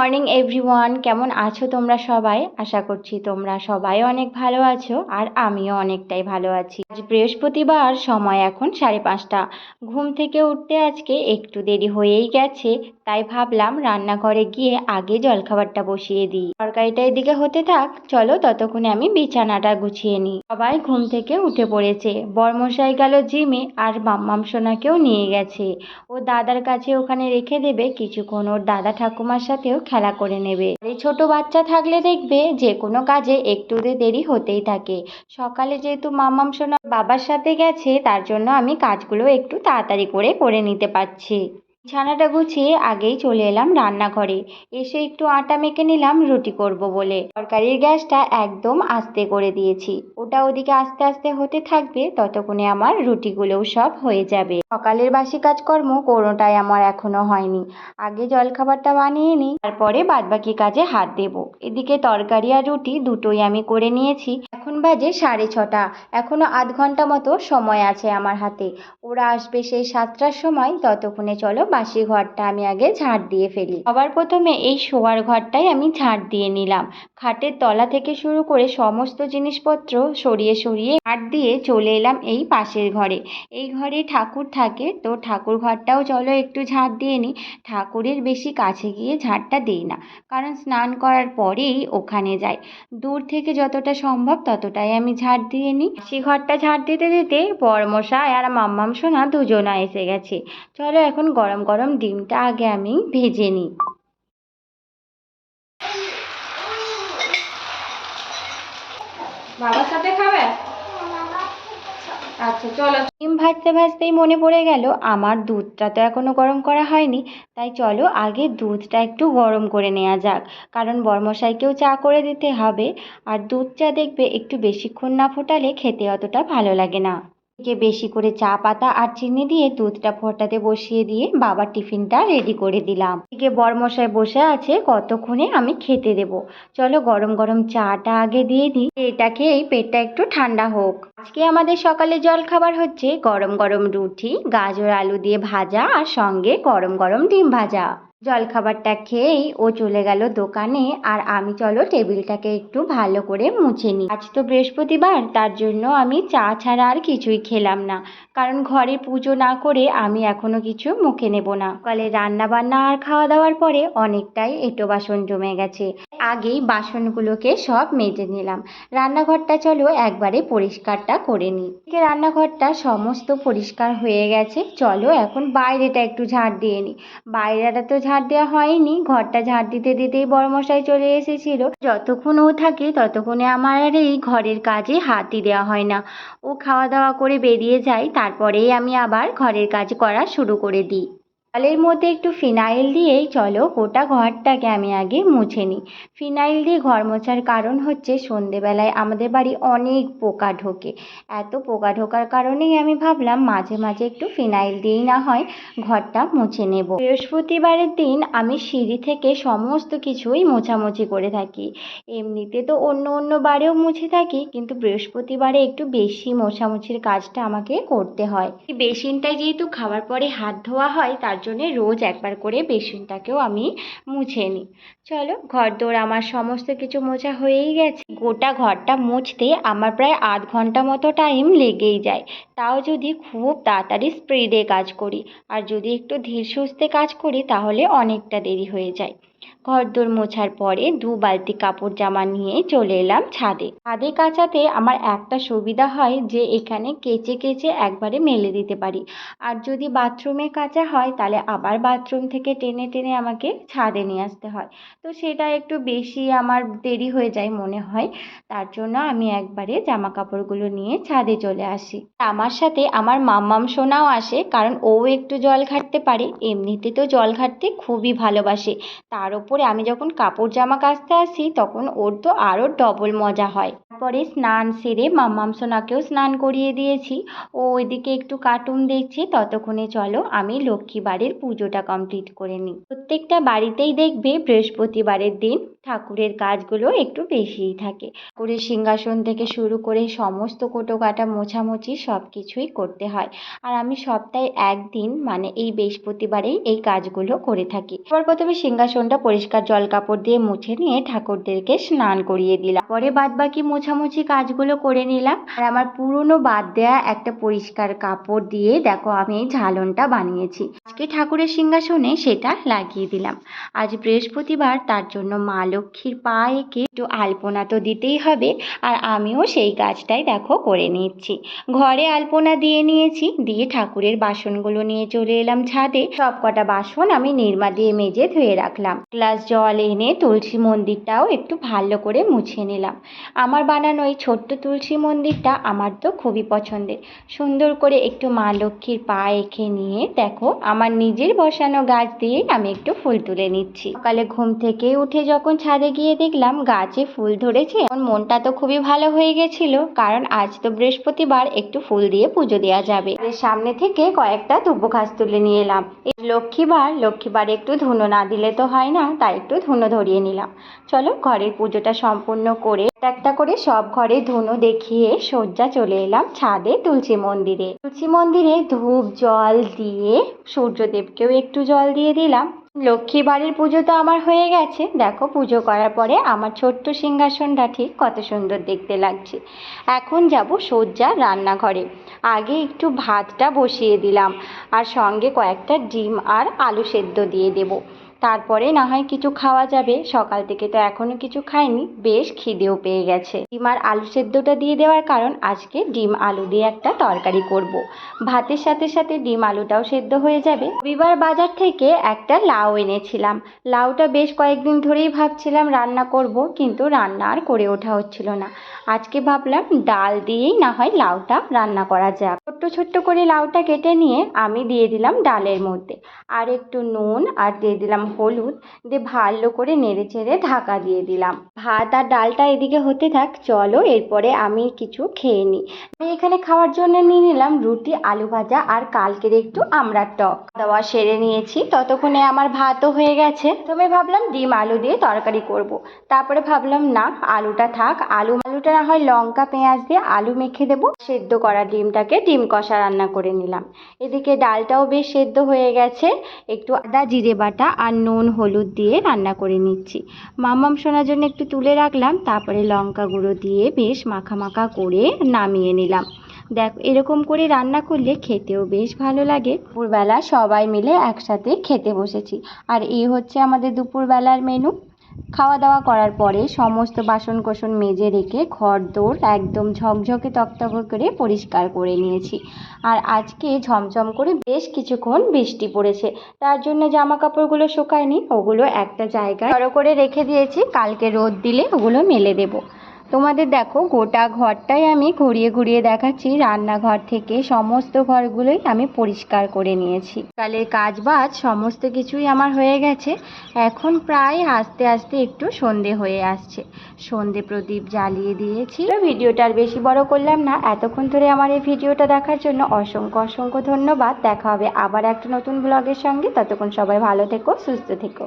Morning, everyone. কেমন আছো তোমরা সবাই? আশা করছি তোমরা সবাই অনেক ভালো আছো আর আমিও অনেকটাই ভালো আছি। আজ বৃহস্পতিবার, সময় এখন সাড়ে পাঁচটা। ঘুম থেকে উঠতে আজকে একটু দেরি হয়েই গেছে। তাই ভাবলাম রান্নাঘরে গিয়ে আগে জলখাবারটা বসিয়ে দিই। তরকারিটা এদিকে হতে থাক, চলো ততক্ষণে আমি বিছানাটা গুছিয়ে নিই। সবাই ঘুম থেকে উঠে পড়েছে। বর্মশাই গেল জিমে আর মাম্মাম সোনাকেও নিয়ে গেছে। ও দাদার কাছে ওখানে রেখে দেবে, কিছুক্ষণ ওর দাদা ঠাকুমার সাথেও খেলা করে নেবে। এই ছোট বাচ্চা থাকলে দেখবে যে কোনো কাজে একটু দেরি হতেই থাকে। সকালে যেহেতু মাম্মাম সোনা বাবার সাথে গেছে, তার জন্য আমি কাজগুলো একটু তাড়াতাড়ি করে করে নিতে পারছি। বিছানাটা গুছিয়ে আগেই চলে এলাম রান্নাঘরে। এসে একটু আটা মেখে নিলাম, রুটি করব বলে। তরকারির গ্যাসটা একদম আস্তে করে দিয়েছি। ওটা ওদিকে আস্তে আস্তে হতে থাকবে, ততক্ষণে আমার রুটিগুলোও সব হয়ে যাবে। সকালের বাসি কাজকর্ম কোনোটাই আমার এখনও হয়নি। আগে জলখাবারটা বানিয়ে নিই, তারপরে বাদবাকি কাজে হাত দেব। এদিকে তরকারি আর রুটি দুটোই আমি করে নিয়েছি। এখন বাজে সাড়ে ছটা। এখনও আধ ঘণ্টা মতো সময় আছে আমার হাতে। ওরা আসবে সেই সাতটার সময়, ততক্ষণে চলো বাসি ঘরটা আমি আগে ঝাড় দিয়ে ফেলি। সবার প্রথমে এই শোয়ার ঘরটাই আমি ঝাড় দিয়ে নিলাম। খাটের তলা থেকে শুরু করে সমস্ত জিনিসপত্র সরিয়ে সরিয়ে ঝাড় দিয়ে চলে এলাম এই পাশের ঘরে। এই ঘরে ঠাকুর থাকে, তো ঠাকুর ঘরটাও চলো একটু ঝাড় দিয়ে নিই। ঠাকুরের বেশি কাছে গিয়ে ঝাড়টা দিই না, কারণ স্নান করার পরেই ওখানে যাই। দূর থেকে যতটা সম্ভব ততটাই আমি ঝাড় দিয়ে নিই। সে ঘরটা ঝাড় দিতে দিতে বড়মশাই আর মাম্মাম সোনা দুজনা এসে গেছে। চলো এখন গরম গরম গরম ডিমটা আগে আমি ভেজে নিই। বাবার সাথে খাবে? আচ্ছা চলো। ডিম ভাজতে ভাজতেই মনে পড়ে গেল, আমার দুধটা তো এখনও গরম করা হয়নি, তাই চলো আগে দুধটা একটু গরম করে নেওয়া যাক, কারণ বর্মশাইকেও চা করে দিতে হবে, আর দুধ চা দেখবে একটু বেশিক্ষণ না ফোটালে খেতে অতটা ভালো লাগে না। এদিকে বেশি করে চা পাতা আর চিনি দিয়ে দুধটা ফোটাতে বসিয়ে দিয়ে বাবার টিফিনটা রেডি করে দিলাম। এদিকে বরমশাই বসে আছে, কতক্ষণে আমি খেতে দেব? চলো গরম গরম চাটা আগে দিয়ে দিই। এটা খেয়েই পেটটা একটু ঠান্ডা হোক। আজকে আমাদের সকালে জল খাবার হচ্ছে গরম গরম রুটি, গাজর আলু দিয়ে ভাজা আর সঙ্গে গরম গরম ডিম ভাজা। জলখাবারটা খেয়েই ও চলে গেল দোকানে। আর আমি চলো টেবিলটাকে একটু ভালো করে মুছে নিই। আজ তো বৃহস্পতিবার, তার জন্য আমি চা ছাড়া আর কিছুই খেলাম না। কারণ ঘরে পুজো না করে আমি এখনও কিছু মুখে নেব না। সকালে রান্না বান্না আর খাওয়া দাওয়ার পরে অনেকটাই এঁটো বাসন জমে গেছে। আগেই বাসনগুলোকে সব মেজে নিলাম। রান্নাঘরটা চলো একবারে পরিষ্কারটা করে নিই। রান্নাঘরটা সমস্ত পরিষ্কার হয়ে গেছে। চলো এখন বাইরেটা একটু ঝাড় দিয়ে নিই। বাইরেটা তো ঝাড় দেওয়া হয়নি, ঘরটা ঝাড় দিতে দিতেই বড়মশাই চলে এসেছিল। যতক্ষণ ও থাকে ততক্ষণে আমার আর এই ঘরের কাজে হাতই দেওয়া হয় না। ও খাওয়া দাওয়া করে বেরিয়ে যায়, তারপরেই আমি আবার ঘরের কাজ করা শুরু করে দিই। জলের মধ্যে একটু ফিনাইল দিয়েই চলো, গোটা ঘরটাকে আমি আগে মুছে নিই। ফিনাইল দিয়ে ঘর মোছার কারণ হচ্ছে সন্ধেবেলায় আমাদের বাড়ি অনেক পোকা ঢোকে। এত পোকা ঢোকার কারণেই আমি ভাবলাম মাঝে মাঝে একটু ফিনাইল দিয়েই না হয় ঘরটা মুছে নেব। বৃহস্পতিবারের দিন আমি সিঁড়ি থেকে সমস্ত কিছুই মোছামুছি করে থাকি। এমনিতে তো অন্য অন্য বারেও মুছে থাকি, কিন্তু বৃহস্পতিবারে একটু বেশি মোছামুছির কাজটা আমাকে করতে হয়। এই বেসিনটায় যেহেতু খাওয়ার পরে হাত ধোয়া হয়, তার জন্যে রোজ একবার করে বেসিনটাকেও আমি মুছে নিই। চলো ঘর দোর আমার সমস্ত কিছু মোছা হয়েই গেছে। গোটা ঘরটা মুছতে আমার প্রায় আধ ঘণ্টা মতো টাইম লেগেই যায়। তাও যদি খুব তাড়াতাড়ি স্পিডে কাজ করি। আর যদি একটু ধীর সুস্থে কাজ করি, তাহলে অনেকটা দেরি হয়ে যায়। ঘরদোর মোছার পরে দু বালতি কাপড় জামা নিয়ে চলে এলাম ছাদে। ছাদে কাচাতে আমার একটা সুবিধা হয় যে এখানে কেচে কেচে একবারে মেলে দিতে পারি। আর যদি বাথরুমে কাচা হয়, তাহলে আবার বাথরুম থেকে টেনে টেনে আমাকে ছাদে নিয়ে আসতে হয়। তো সেটা একটু বেশি আমার দেরি হয়ে যায় মনে হয়। তার জন্য আমি একবারে জামা কাপড়গুলো নিয়ে ছাদে চলে আসি। আমার সাথে আমার মাম্মাম সোনাও আসে, কারণ ও একটু জল ঘাটতে পারে। এমনিতে তো জল ঘাটতে খুবই ভালোবাসে। তার ওপরে আমি যখন কাপড় জামা কাচতে আসি, তখন ওর তো আরও ডবল মজা হয়। তারপরে স্নান সেরে মাম্মাম সোনাকেও স্নান করিয়ে দিয়েছি। ও ওইদিকে একটু কার্টুন দেখছে, ততক্ষণে চলো আমি লক্ষ্মী বাড়ির পুজোটা কমপ্লিট করে নিই। প্রত্যেকটা বাড়িতেই দেখবে বৃহস্পতিবারের দিন ঠাকুরের কাজগুলো একটু বেশিই থাকে। ঠাকুরের সিংহাসন থেকে শুরু করে সমস্ত কোটো কাটা মোছামুছি সব কিছুই করতে হয়। আর আমি সপ্তাহে একদিন মানে এই বৃহস্পতিবারেই এই কাজগুলো করে থাকি। এবার প্রথমে সিংহাসনটা পরিষ্কার জল কাপড় দিয়ে মুছে নিয়ে ঠাকুরদেরকে স্নান করিয়ে দিলাম। পরে বাদ বাকি মোছামুছি কাজগুলো করে নিলাম। আর আমার পুরনো বাদ দেয়া একটা পরিষ্কার কাপড় দিয়ে দেখো আমি এই ঝালনটা বানিয়েছি। আজকে ঠাকুরের সিংহাসনে সেটা লাগিয়ে দিলাম। আজ বৃহস্পতিবার, তার জন্য মা লক্ষ্মীর পা এঁকে একটু আলপনা তো দিতেই হবে, আর আমিও সেই কাজটাই দেখো করে নিচ্ছি। ঘরে আলপনা দিয়ে নিয়েছি, দিয়ে ঠাকুরের বাসনগুলো নিয়ে চলে এলাম ছাদে। সব কটা বাসন আমি নির্মা দিয়ে মেজে ধুয়ে রাখলাম। গ্লাস জল এনে তুলসী মন্দিরটাও একটু ভালো করে মুছে নিলাম। আমার বানানো এই ছোট্ট তুলসী মন্দিরটা আমার তো খুবই পছন্দের। সুন্দর করে একটু মা লক্ষ্মীর পা এঁকে নিয়ে দেখো, আমার নিজের বসানো গাছ দিয়ে আমি একটু ফুল তুলে নিচ্ছি। সকালে ঘুম থেকে উঠে যখন ছাদে গিয়ে দেখলাম গাছে ফুল ধরেছে। তখন মনটা তো খুবই ভালো হয়ে গেছিল, কারণ আজ তো বৃহস্পতিবার, একটু ফুল দিয়ে পুজো দেওয়া যাবে। এর সামনে থেকে কয়েকটা দুব্বো ঘাস তুলে নিয়ে এলাম। এই লক্ষ্মীবার লক্ষ্মীবার একটু ধুনো না দিলে তো হয় না, তাই একটু ধুনো ধরিয়ে নিলাম। চলো ঘরের পুজোটা সম্পূর্ণ করে একটা করে সব ঘরে ধুনো দেখিয়ে সজ্জা চলে এলাম ছাদে তুলসী মন্দিরে। তুলসী মন্দিরে ধূপ, জল দিয়ে সূর্যদেবকেও একটু জল দিয়ে দিলাম। লক্ষ্মী বাড়ির পুজো তো আমার হয়ে গেছে। দেখো, পুজো করার পরে আমার ছোট্ট সিংহাসনটা ঠিক কত সুন্দর দেখতে লাগছে। এখন যাব সজ্জা রান্নাঘরে। আগে একটু ভাতটা বসিয়ে দিলাম। আর সঙ্গে কয়েকটা ডিম আর আলু সেদ্ধ দিয়ে দেবো। তারপরে না হয় কিছু খাওয়া যাবে। সকাল থেকে তো এখনও কিছু খাইনি। বেশ খিদেও পেয়ে গেছে। ডিম আর আলু সেদ্ধটা দিয়ে দেওয়ার কারণ আজকে ডিম আলু দিয়ে একটা তরকারি করব। ভাতের সাথে সাথে ডিম আলুটাও সেদ্ধ হয়ে যাবে। রবিবার বাজার থেকে একটা লাউ এনেছিলাম। লাউটা বেশ কয়েকদিন ধরেই ভাবছিলাম রান্না করব, কিন্তু রান্না আর করে ওঠা হচ্ছিল না। আজকে ভাবলাম ডাল দিয়েই না হয় লাউটা রান্না করা যাক। ছোট্ট ছোট্ট করে লাউটা কেটে নিয়ে আমি দিয়ে দিলাম ডালের মধ্যে। আর একটু নুন আর দিয়ে দিলাম হলুদ দিয়ে ভালো করে নেড়ে চেড়ে ঢাকা দিয়ে দিলাম। ভাত আর ডালটা এদিকে হতে থাক, চলো এরপরে আমি কিছু খেয়ে নিই। আমি এখানে খাওয়ার জন্য নিয়ে নিলাম রুটি, আলু ভাজা আর কালকের একটু আমড়ার টক। দাওয়া সেরে নিয়েছি, ততক্ষণে আমার ভাতও হয়ে গেছে। প্রথমে ভাবলাম ডিম আলু দিয়ে তরকারি করব। তারপরে ভাবলাম, না, আলুটা থাক। আলু, আলুটা না হয় লঙ্কা, পেঁয়াজ দিয়ে আলু মেখে দেবো। সেদ্ধ করা ডিমটাকে ডিম কষা রান্না করে নিলাম। এদিকে ডালটাও বেশ সেদ্ধ হয়ে গেছে। একটু আদা, জিরে বাটা আর নুন, হলুদ দিয়ে রান্না করে নিচ্ছি। মামাম শোনার জন্য একটু তুলে রাখলাম, তারপরে লঙ্কা গুঁড়ো দিয়ে বেশ মাখা মাখা করে নামিয়ে নিলাম। দেখ, এরকম করে রান্না করলে খেতেও বেশ ভালো লাগে। দুপুরবেলা সবাই মিলে একসাথে খেতে বসেছি। আর এই হচ্ছে আমাদের দুপুরবেলার মেনু। খাওয়া দাওয়া করার পরে সমস্ত বাসন কোসন মেজে রেখে ঘর দোর একদম ঝকঝকে তকতক করে পরিষ্কার করে নিয়েছি। আর আজকে ঝমঝম করে বেশ কিছুক্ষণ বৃষ্টি পড়েছে। তার জন্য জামা কাপড়গুলো শুকায়নি, ওগুলো একটা জায়গায় বড়ো করে রেখে দিয়েছি। কালকে রোদ দিলে ওগুলো মেলে দেবো। তোমাদের দেখো, গোটা ঘরটাই আমি ঘুরিয়ে ঘুরিয়ে দেখাচ্ছি। রান্নাঘর থেকে সমস্ত ঘরগুলোই আমি পরিষ্কার করে নিয়েছি। কালের কাজ বাজ সমস্ত কিছুই আমার হয়ে গেছে। এখন প্রায় আস্তে আস্তে একটু সন্ধে হয়ে আসছে। সন্ধে প্রদীপ জ্বালিয়ে দিয়েছি। ভিডিওটা আর বেশি বড় করলাম না। এতক্ষণ ধরে আমার এই ভিডিওটা দেখার জন্য অসংখ্য অসংখ্য ধন্যবাদ। দেখা হবে আবার একটা নতুন ব্লগের সঙ্গে। ততক্ষণ সবাই ভালো থেকো, সুস্থ থেকো।